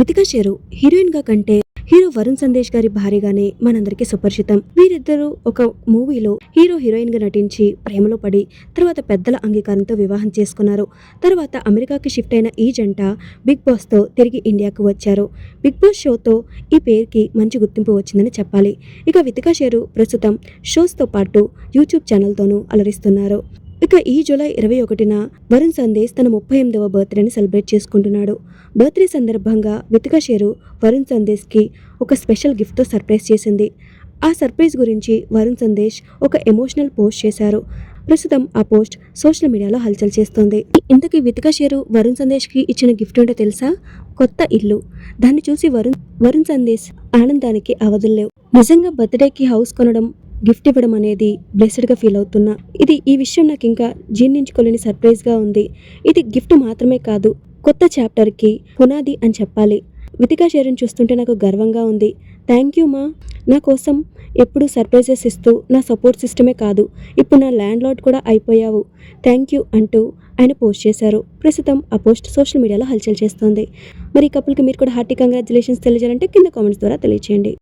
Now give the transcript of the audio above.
Vithika share హీరోయిన్గా కంటే hero Varun Sandesh గారి భార్యగానే మనందరికీ సుపరిచితం. వీరిద్దరూ ఒక మూవీలో హీరో హీరోయిన్గా నటించి ప్రేమలో పడి తర్వాత పెద్దల అంగీకారంతో వివాహం చేసుకున్నారు. తర్వాత అమెరికాకి షిఫ్ట్ అయిన ఈ జంట బిగ్ బాస్తో తిరిగి ఇండియాకు వచ్చారు. బిగ్ బాస్ షోతో ఈ పేరుకి మంచి గుర్తింపు వచ్చిందని చెప్పాలి. ఇక వితికా షేరు ప్రస్తుతం షోస్తో పాటు యూట్యూబ్ ఛానల్తోనూ అలరిస్తున్నారు. ఇక ఈ జూలై ఇరవై ఒకటిన వరుణ్ సందేశ్ తన ముప్పై ఎనిమిదవ బర్త్డేని సెలబ్రేట్ చేసుకుంటున్నాడు. బర్త్డే సందర్భంగా వితికా షేరు వరుణ్ సందేశ్కి ఒక స్పెషల్ గిఫ్ట్తో సర్ప్రైజ్ చేసింది. ఆ సర్ప్రైజ్ గురించి వరుణ్ సందేశ్ ఒక ఎమోషనల్ పోస్ట్ చేశారు. ప్రస్తుతం ఆ పోస్ట్ సోషల్ మీడియాలో హల్చల్ చేస్తోంది. ఇంతకీ వితికా షేరు వరుణ్ సందేశ్కి ఇచ్చిన గిఫ్ట్ ఉంటే తెలుసా? కొత్త ఇల్లు. దాన్ని చూసి వరుణ్ వరుణ్ సందేశ్ ఆనందానికి అవధుల్లేవు నిజంగా బర్త్డేకి హౌస్ కొనడం గిఫ్ట్ ఇవ్వడం అనేది బ్లెస్డ్గా ఫీల్ అవుతున్నా. ఇది ఈ విషయం నాకు ఇంకా జీర్ణించుకోలేని సర్ప్రైజ్గా ఉంది. ఇది గిఫ్ట్ మాత్రమే కాదు కొత్త చాప్టర్కి పునాది అని చెప్పాలి. వితికా షేరుని చూస్తుంటే నాకు గర్వంగా ఉంది. థ్యాంక్ యూ మా నా కోసం ఎప్పుడు సర్ప్రైజెస్ ఇస్తూ నా సపోర్ట్ సిస్టమే కాదు ఇప్పుడు నా ల్యాండ్ లార్డ్ కూడా అయిపోయావు. థ్యాంక్ యూ అంటూ ఆయన పోస్ట్ చేశారు. ప్రస్తుతం ఆ పోస్ట్ సోషల్ మీడియాలో హల్చల్ చేస్తోంది. మరి ఈ కపుల్కి మీరు కూడా హార్టీ కంగ్రాచులేషన్స్ తెలియజేయాలంటే కింద కామెంట్స్ ద్వారా తెలియచేయండి.